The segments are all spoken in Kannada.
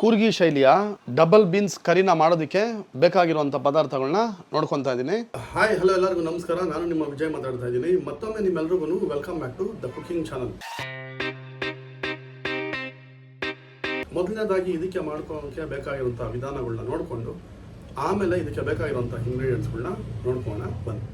ಕೂರ್ಗಿ ಶೈಲಿಯ ಡಬಲ್ ಬೀನ್ಸ್ ಕರಿನ ಮಾಡೋದಕ್ಕೆ ಬೇಕಾಗಿರುವಂಥ ಪದಾರ್ಥಗಳನ್ನ ನೋಡ್ಕೊತಾ ಇದ್ದೀನಿ. ಹಾಯ್ ಹಲೋ ಎಲ್ಲರಿಗೂ ನಮಸ್ಕಾರ. ನಾನು ನಿಮ್ಮ ವಿಜಯ್ ಮಾತಾಡ್ತಾ ಇದ್ದೀನಿ. ಮತ್ತೊಮ್ಮೆ ನಿಮ್ಮೆಲ್ರಿಗೂ welcome back to the cooking channel ಮೊದಲನೇದಾಗಿ ಇದಕ್ಕೆ ಮಾಡ್ಕೊಳ್ಳೋಕೆ ಬೇಕಾಗಿರುವಂಥ ವಿಧಾನಗಳನ್ನ ನೋಡಿಕೊಂಡು, ಆಮೇಲೆ ಇದಕ್ಕೆ ಬೇಕಾಗಿರುವಂಥ ಇಂಗ್ರೀಡಿಯೆಂಟ್ಸ್ಗಳನ್ನ ನೋಡ್ಕೋಣ ಬನ್ನಿ.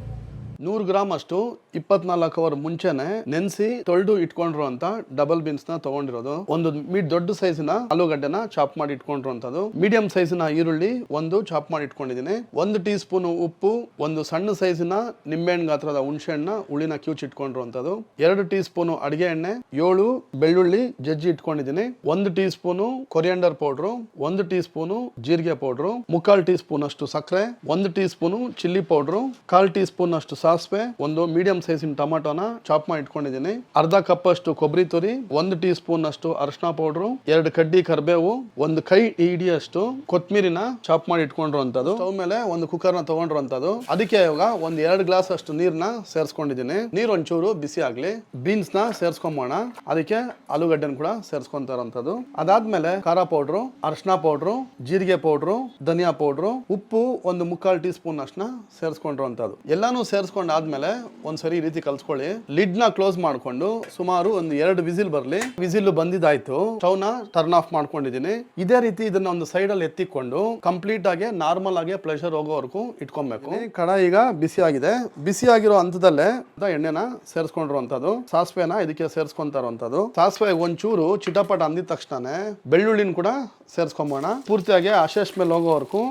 ನೂರು ಗ್ರಾಮ್ ಅಷ್ಟು ಇಪ್ಪತ್ನಾಲ್ಕು ಅವರ್ ಮುಂಚೆನೆ ನೆನೆಸಿ ತೊಳೆದು ಇಟ್ಕೊಂಡಿರುವಂತ ಡಬಲ್ ಬೀನ್ಸ್ನ ತಗೊಂಡಿರೋದು. ಒಂದು ಮೀಟ್ ದೊಡ್ಡ ಸೈಜಿನ ಆಲೂಗಡ್ಡೆನ ಚಾಪ್ ಮಾಡಿ ಇಟ್ಕೊಂಡಿರುವಂತದ್ದು ಮೀಡಿಯಂ ಸೈಜಿನ ಈರುಳ್ಳಿ ಒಂದು ಚಾಪ್ ಮಾಡಿ ಇಟ್ಕೊಂಡಿದ್ದೀನಿ. ಒಂದು ಟೀ ಸ್ಪೂನ್ ಉಪ್ಪು, ಒಂದು ಸಣ್ಣ ಸೈಜಿನ ನಿಂಬೆಹಣ್ಣು ಗಾತ್ರದ ಹುಣಸೆ ಹಣ್ಣ ಹುಳಿನ ಕ್ಯೂಚ್ ಇಟ್ಕೊಂಡಿರುವಂತದ್ದು ಎರಡು ಟೀ ಸ್ಪೂನ್ ಅಡಿಗೆ ಎಣ್ಣೆ, ಏಳು ಬೆಳ್ಳುಳ್ಳಿ ಜಜ್ಜಿ ಇಟ್ಕೊಂಡಿದ್ದೀನಿ. ಒಂದು ಟೀ ಸ್ಪೂನು ಕೊರಿಯಂಡರ್ ಪೌಡ್ರು ಒಂದು ಟೀ ಸ್ಪೂನು ಜೀರಿಗೆ ಪೌಡ್ರು ಮುಕ್ಕಾಲ್ ಟೀ ಸ್ಪೂನ್ ಅಷ್ಟು ಸಕ್ಕರೆ, ಒಂದು ಟೀ ಸ್ಪೂನು ಚಿಲ್ಲಿ ಪೌಡ್ರು ಕಾಲ್ ಟೀ ಸ್ಪೂನ್ ಅಷ್ಟು ಸಾಸಿವೆ, ಒಂದು ಮೀಡಿಯಂ ಸೈಜಿನ ಟೊಮಾಟೋನ ಚಾಪ್ ಮಾಡಿ ಇಟ್ಕೊಂಡಿದ್ದೀನಿ. ಅರ್ಧ ಕಪ್ ಅಷ್ಟು ಕೊಬ್ಬರಿ ತುರಿ, ಒಂದು ಟೀ ಸ್ಪೂನ್ ಅಷ್ಟು ಅರಿಶಿನ ಪೌಡರ್ ಎರಡು ಕಡ್ಡಿ ಕರಿಬೇವು, ಒಂದು ಕೈ ಹಿಡಿಯಷ್ಟು ಕೊತ್ಮೀರಿನ ಚಾಪ್ ಮಾಡಿ ಇಟ್ಕೊಂಡಿರುವಂತದ್ದು. ಸ್ಟವ್ ಮೇಲೆ ಒಂದು ಕುಕ್ಕರ್ನ ತಗೊಂಡಿರುವಂತದ್ದು. ಅದಕ್ಕೆ ಇವಾಗ ಒಂದ್ ಎರಡು ಗ್ಲಾಸ್ ಅಷ್ಟು ನೀರ್ನ ಸೇರಿಸ್ಕೊಂಡಿದ್ದೀನಿ. ನೀರ್ ಒಂಚೂರು ಬಿಸಿ ಆಗ್ಲಿ ಬೀನ್ಸ್ನ ಸೇರ್ಸ್ಕೊಂಬೋಣ. ಅದಕ್ಕೆ ಆಲೂಗಡ್ಡೆನ ಕೂಡ ಸೇರ್ಸ್ಕೊಂತ ಇರೋಂಥದ್ದು ಅದಾದ್ಮೇಲೆ ಖಾರ ಪೌಡ್ರು ಅರಿಶಿನ ಪೌಡ್ರು ಜೀರಿಗೆ ಪೌಡ್ರು ಧನಿಯಾ ಪೌಡ್ರು ಉಪ್ಪು ಒಂದು ಮುಕ್ಕಾಲ್ ಟೀ ಸ್ಪೂನ್ ಅಷ್ಟನ್ನ ಸೇರಿಸ್ಕೊಂಡಿರುವಂತದ್ದು. ಎಲ್ಲಾನು ಸೇರಿಸ್ಕೊಂಡಾದ್ಮೇಲೆ ಒಂದ್ಸರಿ ಈ ರೀತಿ ಕಲ್ಸ್ಕೊಳ್ಳಿ ಲಿಡ್ನ ಕ್ಲೋಸ್ ಮಾಡ್ಕೊಂಡು ಸುಮಾರು ಒಂದು ಎರಡು ವಿಸಿಲ್ ಬರ್ಲಿ. ವಿಸಿಲ್ ಬಂದಿದ್ದಾಯ್ತು. ಸ್ಟವ್ನ ಟರ್ನ್ ಆಫ್ ಮಾಡ್ಕೊಂಡಿದ್ದೀನಿ. ಇದೇ ರೀತಿ ಇದನ್ನ ಒಂದು ಸೈಡ್ ಅಲ್ಲಿ ಎತ್ತಿಕೊಂಡು ಕಂಪ್ಲೀಟ್ ಆಗಿ ನಾರ್ಮಲ್ ಆಗಿ ಪ್ರೆಷರ್ ಹೋಗೋವರೆಗೂ ಇಟ್ಕೊಬೇಕು. ಕಡ ಈಗ ಬಿಸಿ ಆಗಿದೆ. ಬಿಸಿ ಆಗಿರೋ ಹಂತದಲ್ಲೇ ಎಣ್ಣೆನ ಸೇರಿಸ್ಕೊಂಡಿರುವಂತದ್ದು ಸಾಸಿವೆನ ಇದಕ್ಕೆ ಸೇರಿಸ್ಕೊಂತ ಇರುವಂತದ್ದು. ಸಾಸಿವೆ ಒಂಚೂರು ಚಿಟಪಟ ಅಂದಿದ ತಕ್ಷಣ ಬೆಳ್ಳುಳ್ಳಿನ ಕೂಡ ಸೇರಿಸ್ಕೊಂಬೋಣ. ಪೂರ್ತಿಯಾಗಿ ಹಸೆ ಮೇಲೆ ಹೋಗೋವರೆಗೂ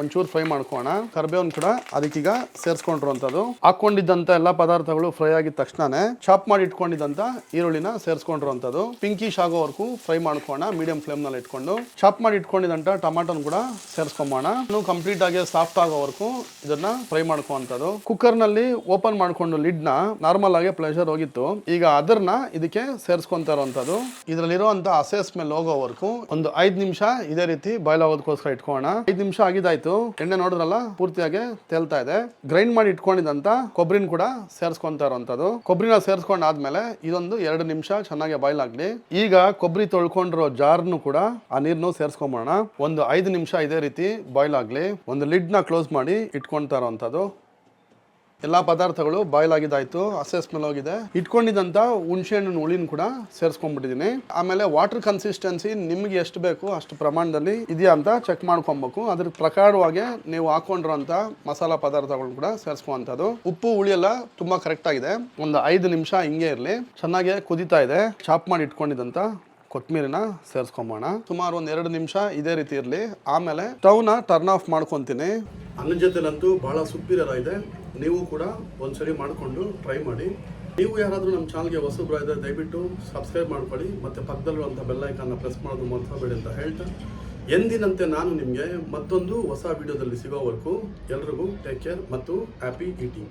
ಒಂಚೂರು ಫ್ರೈ ಮಾಡ್ಕೋಣ. ಕರ್ಬೇವನ್ ಕೂಡ ಅದಕ್ಕೀಗ ಸೇರಿಸ್ಕೊಂಡಿರುವಂತದ್ದು. ಹಾಕೊಂಡಿದ್ದಂತ ಎಲ್ಲ ಪದಾರ್ಥಗಳು ಫ್ರೈ ಆಗಿದ ತಕ್ಷಣನೇ ಚಾಪ್ ಮಾಡಿ ಇಟ್ಕೊಂಡಿದ್ದಂಥ ಈರುಳ್ಳಿನ ಸೇರಿಸ್ಕೊಂಡಿರುವಂಥದ್ದು ಪಿಂಕಿಶ್ ಆಗೋವರೆಗೂ ಫ್ರೈ ಮಾಡ್ಕೋಣ ಮೀಡಿಯಂ ಫ್ಲೇಮ್ನಲ್ಲಿ ಇಟ್ಕೊಂಡು. ಚಾಪ್ ಮಾಡಿ ಇಟ್ಕೊಂಡಿದ್ದಂಥ ಟಮಾಟೋನ್ ಕೂಡ ಸೇರಿಸ್ಕೊಂಬೋಣ ಇನ್ನು ಕಂಪ್ಲೀಟ್ ಆಗಿ ಸಾಫ್ಟ್ ಆಗೋವರೆಗೂ ಇದನ್ನ ಫ್ರೈ ಮಾಡ್ಕೋವಂಥದ್ದು ಕುಕ್ಕರ್ನಲ್ಲಿ ಓಪನ್ ಮಾಡ್ಕೊಂಡು ಲಿಡ್ನ ನಾರ್ಮಲ್ ಆಗಿ ಪ್ಲೆಷರ್ ಹೋಗಿತ್ತು. ಈಗ ಅದನ್ನ ಇದಕ್ಕೆ ಸೇರಿಸ್ಕೊಂತ ಇರುವಂತದ್ದು ಇದರಲ್ಲಿರುವಂತ ಹಸೆ ಸ್ಮೆಲ್ ಹೋಗೋವರೆಗೂ ಒಂದು ಐದು ನಿಮಿಷ ಇದೇ ರೀತಿ ಬಾಯ್ಲ್ ಆಗೋದಕ್ಕೋಸ್ಕರ ಇಟ್ಕೋಣ ಐದು ನಿಮಿಷ ಆಗಿದಾಯ್ತು ಎಣ್ಣೆ ನೋಡಿದ್ರಲ್ಲ? ಪೂರ್ತಿಯಾಗಿ ತೇಲ್ತಾ ಇದೆ. ಗ್ರೈಂಡ್ ಮಾಡಿ ಇಟ್ಕೊಂಡಿದ್ದಂತ ಕೊಬ್ಬರಿನ ಕೂಡ ಸೇರಿಸ್ಕೊಂತ ಇರುವಂತದ್ದು ಕೊಬ್ಬರಿನ ಸೇರಿಸ್ಕೊಂಡ್ ಆದ್ಮೇಲೆ ಇದೊಂದು ಎರಡು ನಿಮಿಷ ಚೆನ್ನಾಗಿ ಬಾಯ್ಲ್ ಆಗ್ಲಿ. ಈಗ ಕೊಬ್ಬರಿ ತೊಳ್ಕೊಂಡಿರೋ ಜಾರ್ನು ಕೂಡ ಆ ನೀರ್ನು ಸೇರಿಸ್ಕೊಂಬೋಣ ಒಂದು ಐದು ನಿಮಿಷ ಇದೇ ರೀತಿ ಬಾಯ್ಲ್ ಆಗ್ಲಿ. ಒಂದು ಲಿಡ್ನ ಕ್ಲೋಸ್ ಮಾಡಿ ಇಟ್ಕೊಂತ ಇರೋವಂಥದ್ದು ಎಲ್ಲ ಪದಾರ್ಥಗಳು ಬಾಯ್ಲ್ ಆಗಿದ್ದಾಯ್ತು ಹಸೆ ಸ್ಮೆಲ್ ಹೋಗಿದೆ ಇಟ್ಕೊಂಡಿದ್ದಂಥ ಹುಣಸೆ ಹಣ್ಣಿನ ಹುಳಿನ ಕೂಡ ಸೇರಿಸ್ಕೊಂಡ್ಬಿಟ್ಟಿದ್ದೀನಿ. ಆಮೇಲೆ ವಾಟರ್ ಕನ್ಸಿಸ್ಟೆನ್ಸಿ ನಿಮ್ಗೆ ಎಷ್ಟು ಬೇಕು ಅಷ್ಟು ಪ್ರಮಾಣದಲ್ಲಿ ಇದೆಯಾ ಅಂತ ಚೆಕ್ ಮಾಡ್ಕೊಬೇಕು. ಅದ್ರ ಪ್ರಕಾರವಾಗಿ ನೀವು ಹಾಕೊಂಡಿರೋಂಥ ಮಸಾಲ ಪದಾರ್ಥಗಳು ಕೂಡ ಸೇರಿಸ್ಕೊಂಥದ್ದು ಉಪ್ಪು, ಹುಳಿ ಎಲ್ಲ ತುಂಬಾ ಕರೆಕ್ಟ್ ಆಗಿದೆ. ಒಂದು ಐದು ನಿಮಿಷ ಹಿಂಗೆ ಇರಲಿ. ಚೆನ್ನಾಗಿ ಕುದಿತಾ ಇದೆ. ಚಾಪ್ ಮಾಡಿ ಇಟ್ಕೊಂಡಿದ್ದಂಥ ಕೊತ್ಮೀರಿನ ಸೇರಿಸ್ಕೊಂಬೋಣ ಸುಮಾರು ಒಂದು ಎರಡು ನಿಮಿಷ ಇದೇ ರೀತಿ ಇರಲಿ. ಆಮೇಲೆ ಸ್ಟವ್ನ ಟರ್ನ್ ಆಫ್ ಮಾಡ್ಕೊತೀನಿ. ಅನ್ನ ಜೊತೆಲಂತೂ ಬಹಳ ಸುಪ್ಪಿರ ಇದೆ ನೀವು ಕೂಡ ಒಂದ್ಸರಿ ಮಾಡಿಕೊಂಡು ಟ್ರೈ ಮಾಡಿ. ನೀವು ಯಾರಾದರೂ ನಮ್ಮ ಚಾನಲ್ಗೆ ಹೊಸಬ್ರು ಇದ್ದರೆ ದಯವಿಟ್ಟು ಸಬ್ಸ್ಕ್ರೈಬ್ ಮಾಡ್ಕೊಳ್ಳಿ, ಮತ್ತು ಪಕ್ಕದಲ್ಲಿರುವಂಥ ಬೆಲ್ಲೈಕನ್ನ ಪ್ರೆಸ್ ಮಾಡೋದು ಮರ್ತಬೇಡಿ ಅಂತ ಹೇಳ್ತಾ. ಎಂದಿನಂತೆ ನಾನು ನಿಮಗೆ ಮತ್ತೊಂದು ಹೊಸ ವಿಡಿಯೋದಲ್ಲಿ ಸಿಗೋವರೆಗೂ ಎಲ್ರಿಗೂ ಟೇಕ್ ಕೇರ್ ಮತ್ತು ಹ್ಯಾಪಿ ಈಟಿಂಗ್